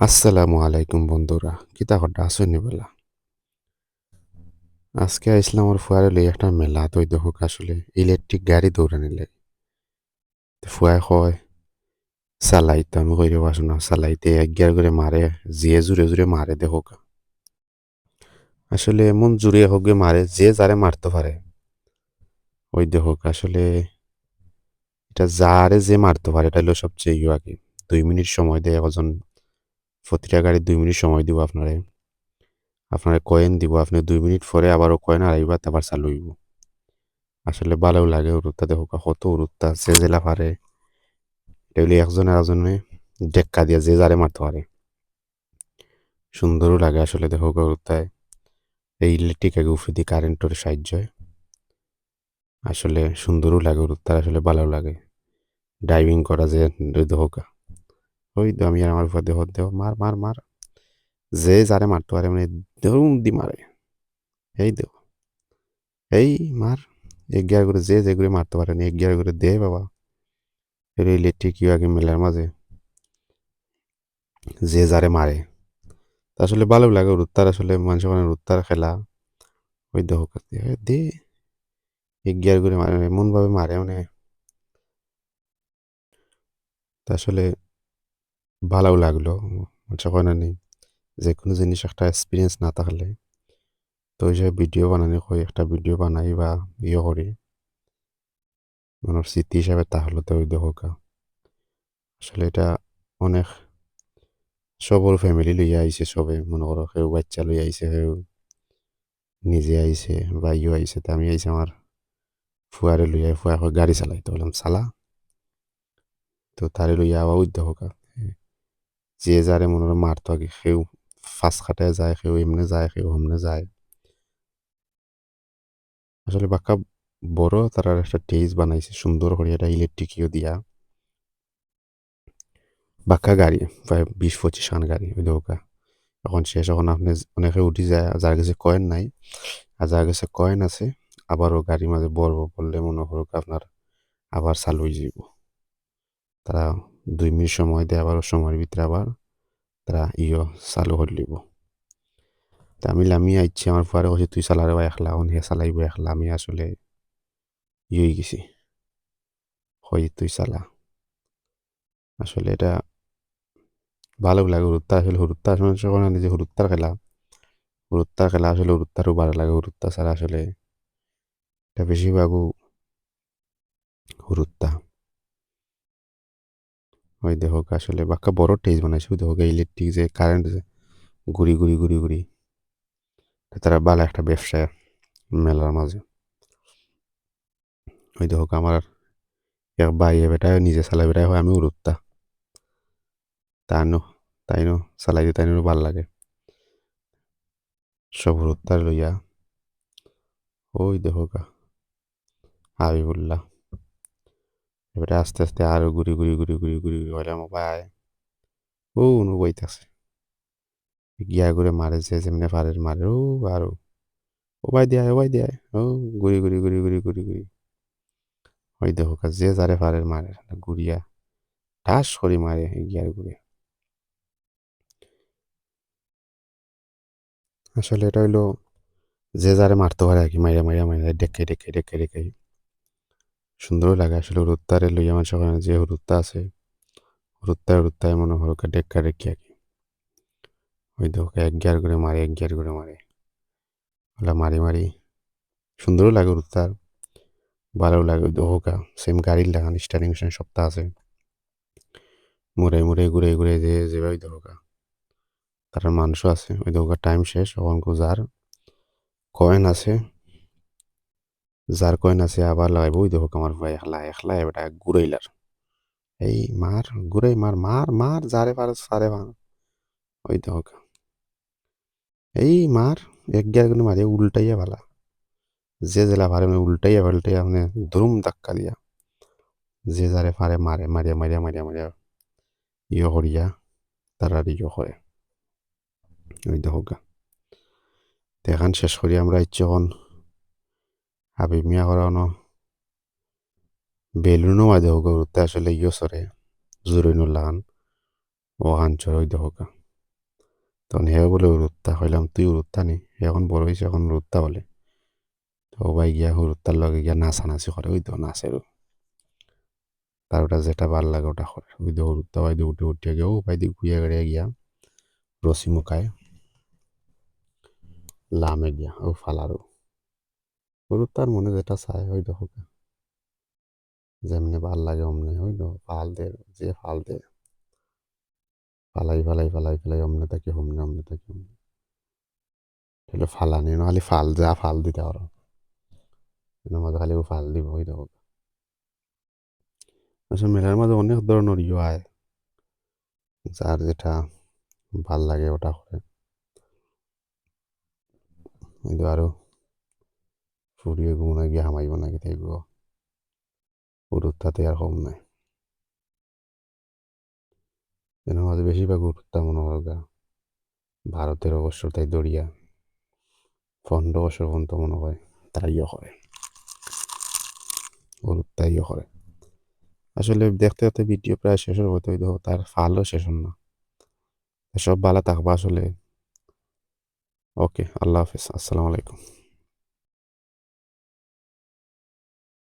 আসসালামু আলাইকুম বন্ধুরা কিতা হড্ডা আসনি বেলা আজকে আইসলাম আমার ফুয়ারে লই একটা মেলা তো দেখুক আসলে, ইলেকট্রিক গাড়ি দৌড়ানি লাগে ফুয়ায় কয় চালাইতো আমি কইরে পারছ না চালাইতে এক গিয়ার করে মারে যে জুড়ে জুড়ে মারে দেখুক। আসলে এমন জুড়ে হোক মারে, যে যারে মারতে পারে। ওই দেখুক আসলে, এটা যারে যে মারতে পারে, এটা হলো সবচেয়ে ইয়ে আগে দুই মিনিট সময় দেয় একজন প্রতিটা গাড়ি দুই মিনিট সময় দিব আপনারে। আপনার কয়েন দিব, আপনি দুই মিনিট পরে আবারও কয়েন আড়াইবা আবার চালু হইব। আসলে ভালো লাগে উরুত্তা দেখো কত উরুত্তা সে জেলা পারে। এগুলি একজন একজনে ডেক্কা দিয়ে যে যারে মারতে পারে। সুন্দরও লাগে আসলে, দেখো উরুত্তায় এই ইলেকট্রিক আগে উফে দিয়ে কারেন্টের সাহায্য। আসলে সুন্দরও লাগে উরুত্তার আসলে ভালো লাগে। ড্রাইভিং করা যে দেখোকা ওই তো আমি আর আমার উপর দেহ দেহ মার মার মার। যে যারে মারতে পারে মানে ধরুন দি মারে। এই দেহ এই মার। এক গিয়ার করে যে যেগুলো মারতে পারে এক গিয়ার করে দে বাবা। এর ইলেকট্রিক ইউ আগে মেলার মাঝে। যে যারে মারে। আসলে ভালো লাগে রুত্তার আসলে মানুষ মানে রুত্তার খেলা। ওই দেহ দে। এক গিয়ার করে মারে এমন ভাবে মারে মানে। আসলে ভালো লাগল। মানুষ হয় নেই যে কোনো জিনিস একটা এক্সপিরিয়েন্স না থাকলে তো ওই যে ভিডিও বানানি হয় একটা ভিডিও বানাই বা ইয়ে করি। মানে স্মৃতি হিসাবে তাহলে তো ওই দেখা আসলে এটা অনেক সবর ফ্যামিলি লইয়া আইছে সবে। মনে করো কেউ বাচ্চা লইয়া আইছে, কেউ নিজে আইছে বা ইয়ে আইছে, তা আমি আইছে আমার ফুয়ারে লইয়া ফুয়া গাড়ি চালাই তো বললাম, চালা। তো তারে লইয়া আবার ওই দেখা যে যারে মনে হয় মারতো আগে কেউ ফাঁস খাটায় যায় কেউ এমনে যায় কেউ হমনে যায়। আসলে বাক্কা বড় তারা একটা টেজ বানাইছে, সুন্দর করে এটা ইলেকট্রিকীয় দিয়া। বাক্কা গাড়ি, প্রায় বিশ পঁচিশ খান গাড়ি, ওই দৌকা এখন শেষ, এখন আপনি অনেকে উঠি যায়, যার কাছে কয়েন নাই, আর যার কাছে কয়েন আছে, আবারও গাড়ির মাঝে বলব বললে মনে করুক আপনার আবার চালু হয়ে যাব তারা দুই মিনিট সময় দেয় আবার, সময়ের ভিতরে আবার তারা ইয়ে চালু করে লিব। তা আমি আমি আইছি, আমার পরে কইছি, তুই চালারে বা একলা এখন হে চালাইব একলা। আমি আসলে ইয়ে গেছি। হয় তুই চালা। আসলে এটা ভালো লাগে হুরুত্তা আসলে হুরুত্তা আসলে নিজে হুরুত্তার খেলা। হুরুত্তার খেলা আসলে হুরুত্তারও ভালো লাগে হুরুত্তা ছাড়া আসলে এটা বেশিরভাগও হুরুত্তা ওই দেখো আসলে বাক্কা বড় টেজ বানাইছে, ওই দেখো ইলেকট্রিক যে কারেন্ট যে, ঘুরি ঘুরি ঘুরি ঘুরি। তারা ভালো একটা ব্যবসা মেলার মাঝে। ওই দেখো আমার এক ভাই বেটায়, নিজে চালাই বেটায় হয়, আমি উড়ুত্তা। তাই নো তাই নো চালাই তাই নো ভালো লাগে। সব উড়ুত্তার লইয়া, ওই দেখো গা, হাবিবুল্লাহ। এবারে আস্তে আস্তে আরও ঘুরি ঘুরি ঘুরি ঘুরি ঘুরি হইলাম ভাই। ও নু বইতাছে। গিয়া ঘুরে মারে যে যেমনি পারে, মারে। ও, আরও ও। ভাই দিয়া, ও ভাই দিয়া। ও, ঘুরি ঘুরি ঘুরি ঘুরি ঘুরি ঘুরি। ওই দেখো যে যারে পারে, মারে। ঘুরিয়া ঠাস করি মারে গিয়ার ঘুরে। আসলে এটা হইল যে যারে মারতে পারে আর কি, মাইরা মাইরা মাইরা, ডেকে ডেকে ডেকে ডেকে। সুন্দর লাগে। আসলে হুরুত্তারে লইয়া মানুষ ওখানে যে হুরুত্তা আছে হুরুত্তায় হুরুত্তায় মনে ডেক্কা ডেকে আর কি ওই দেখো এক গিয়ার করে মারে এক গিয়ার করে মারে। ওলা মারি মারি। সুন্দরও লাগে হুরুত্তার ভালো লাগে। ওই দেখোকা সেম গাড়ির লাগান স্টারিং মিশন সপ্তাহ আছে। মুড়ে মুড়ে, ঘুরে ঘুরে যে যেভাবে ওই দেখোকা তার মানুষও আছে। ওই দেখোকা টাইম শেষ তখন যার কয়েন আছে যার কয়েন আছে আবার লাগাইব, ওই দেখো আমার ভাই একলা একলা এবার ঘুরাইলার এই মার, ঘুরাই মার মার মার, যারে পারে সারে মার ওই দেখো এই মার, এক গিয়ার কিন্তু মারিয়া উল্টাইয়া ভালা যে জেলা পারে মানে উল্টাইয়া পাল্টাইয়া মানে ধরুম ধাক্কা দিয়া। যে যারে পারে মারে, মারিয়া মারিয়া মারিয়া মারিয়া। ইয়ে করিয়া তারা ইয়ে করে। ওই দেখো গা দেখান শেষ করি আমরা ইচ্ছে হাবিব মিয়া করানো বেলুনও মাঝে হোক উঠতে আসলে ইয়ে সরে। জুরিনুল লাগান। ও হান চড় ওই দেখো তখন হেও বলে উরুত্তা, হইলাম তুই উরুত্তা নি। এখন বড় হয়েছে এখন উরুত্তা বলে। তো ভাই গিয়া হুরুত্তার লগে গিয়া নাচানাচি করে, ওই তো নাচেরও তার ওটা যেটা ভালো লাগে ওটা করে। ওই তো হুরুত্তা ভাই উঠে উঠে গিয়ে, ও ভাই দিয়ে ঘুরিয়ে গড়িয়ে গিয়া রসি মুখায়। লামে গিয়া, ও ফালারও হুরুত্তার মনে যেটা চায়, ওই দেখো যেমনি ভালো লাগে অমনি, ওই ফাল দে, যে ফাল দে। ফালাই ফালাই ফালাই ফালাই, অমনে থাকি, অমনে অমনে থাকি, অমনে। হলো ফালানি, নহলে ফাল যা ফাল দিতে এর মাঝে খালি ফাল দিব, ওই দেখো আসলে মেলার মাঝে অনেক ধরনের ইয়ে হয় যার যেটা ভালো লাগে ওটা করে। কিন্তু ফুরিয়ে ঘুমনা গিয়ে হামাইব নাকি থাকব উরুত্তাতে আর কম নাই। এর মাঝে বেশিরভাগ উরুত্তা মনে হয় ভারতের অবশ্য তাই দরিয়া পনেরো বছর পর্যন্ত মনে হয় তারা ইয়ে করে। উরুত্তা ইয়ে করে। আসলে দেখতে দেখতে ভিডিও প্রায় শেষ হতে হইতো তার ফালও শেষ না। সব ভালো থাকবা আসলে। ওকে, আল্লাহ হাফিজ, আসসালামু আলাইকুম।